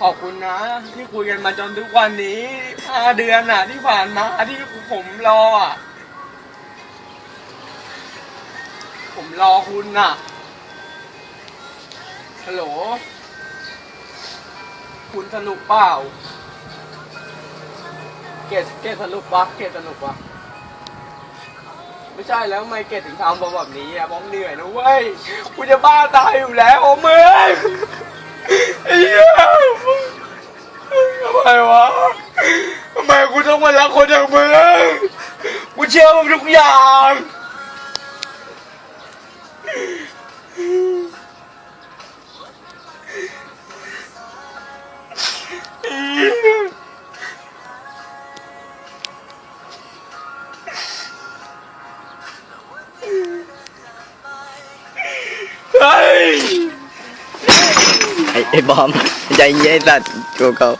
ขอบคุณนะ ที่คุยกันมาจนทุกวันนี้ห้าเดือนน่ะ ที่ผ่านมาที่ผมรออะ ผมรอคุณน่ะฮัลโหล คุณสนุกเปล่า เกดเกดสนุกปะเกดสนุกปะไม่ใช่แล้วทำไมเกดถึงทำแบบนี้อะผมเหนื่อยนะเว้ยกูจะบ้าตายอยู่แล้วโอ้มึง ôm rút vàng Ê, bom, dây dây là chua cậu.